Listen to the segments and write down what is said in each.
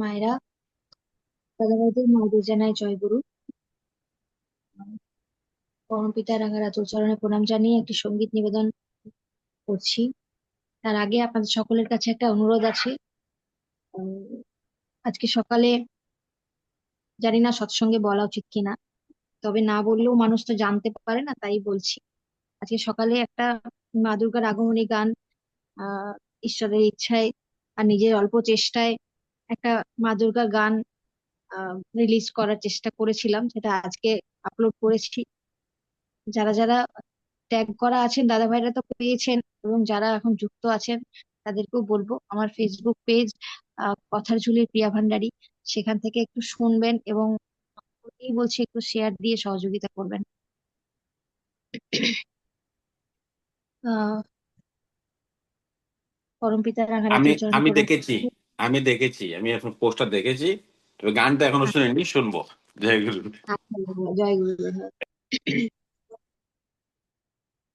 মায়েরা দাদাভাইদের মাদের জানাই জয়গুরু। পরমপিতা রাঙারাতুর চরণে প্রণাম জানিয়ে একটি সংগীত নিবেদন করছি। তার আগে আপনাদের সকলের কাছে একটা অনুরোধ আছে। আজকে সকালে জানি না সৎসঙ্গে বলা উচিত কিনা, তবে না বললেও মানুষ তো জানতে পারে না, তাই বলছি। আজকে সকালে একটা মা দুর্গার আগমনী গান, আহ, ঈশ্বরের ইচ্ছায় আর নিজের অল্প চেষ্টায় একটা মা দুর্গার গান রিলিজ করার চেষ্টা করেছিলাম সেটা আজকে আপলোড করেছি। যারা যারা ট্যাগ করা আছেন দাদা ভাইরা তো পেয়েছেন এবং যারা এখন যুক্ত আছেন তাদেরকেও বলব আমার ফেসবুক পেজ কথার ঝুলির প্রিয়া ভান্ডারী সেখান থেকে একটু শুনবেন এবং এই বলছি একটু শেয়ার দিয়ে সহযোগিতা করবেন। পরমপিতা আমি রাঙারাতুর আমি দেখেছি। আমি দেখেছি আমি এখন পোস্টার দেখেছি তবে গানটা এখনও শুনিনি শুনব। জয় গুরু আচ্ছা, জয় গুরু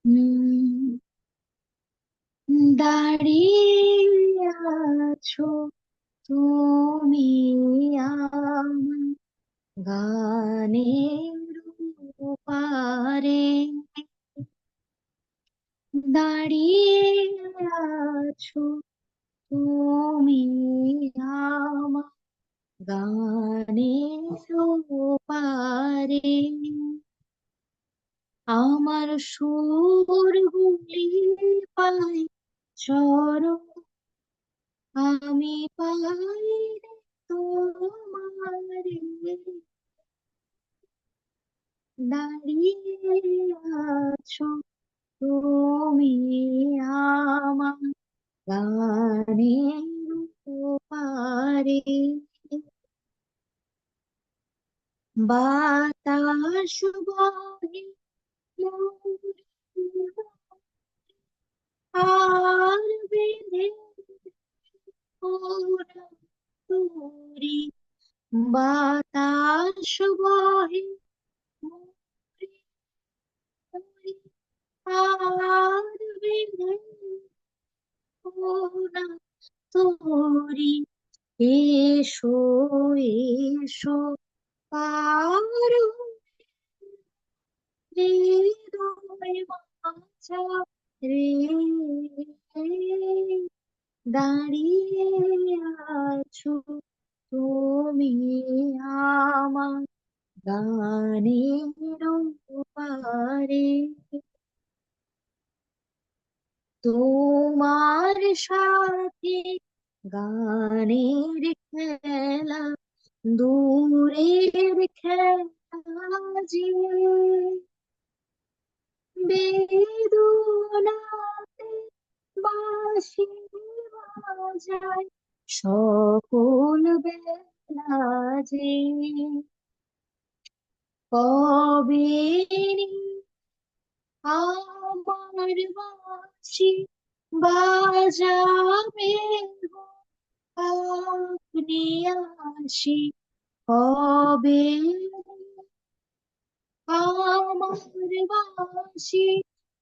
হুম দাঁড়িয়ে আছো তুমি গানের পারে দাঁড়িয়ে আছো আমার গানের পারে আমার সুরগুলি পাই চরণ আমি পাই তোমারে দাঁড়িয়ে আছো তুমি আমার গানের পারে বাতাস বহে আর বেঁধে তুরি বাতাস বহে আর বেঁধে তোরি। এসো এসো পার হৃদয় মাঝা রে। দাঁড়িয়ে আছো তুমি আমার গানের পারে তোমার সাথে গানের খেলা দূরের খেলা যে বেদনাতে বাঁশি বাজায় সকল বেলা যে কবে আমার বাঁশি বাজাবে আপনি আসি কবে আমার বাঁশি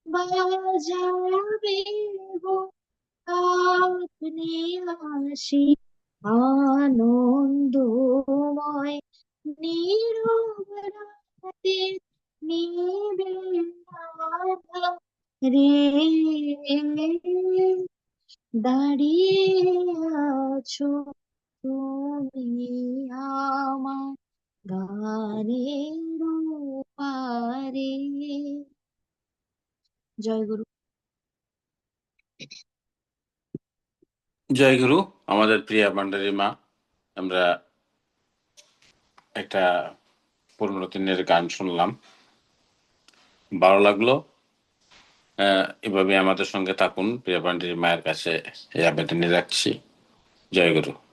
বাজাবে গো আপনি আসি আনন্দময় নীরব রাতে নিবে আভা রে, দাঁড়িয়ে আছো তুমি আমার গানের জয় গুরু। জয় গুরু, আমাদের প্রিয়া ভান্ডারী মা, আমরা একটা পুরনো দিনের গান শুনলাম। ভালো লাগল। এভাবে আমাদের সঙ্গে থাকুন। প্রিয়া পান্ডির মায়ের কাছে এই আবেদনে রাখছি। জয় গুরু।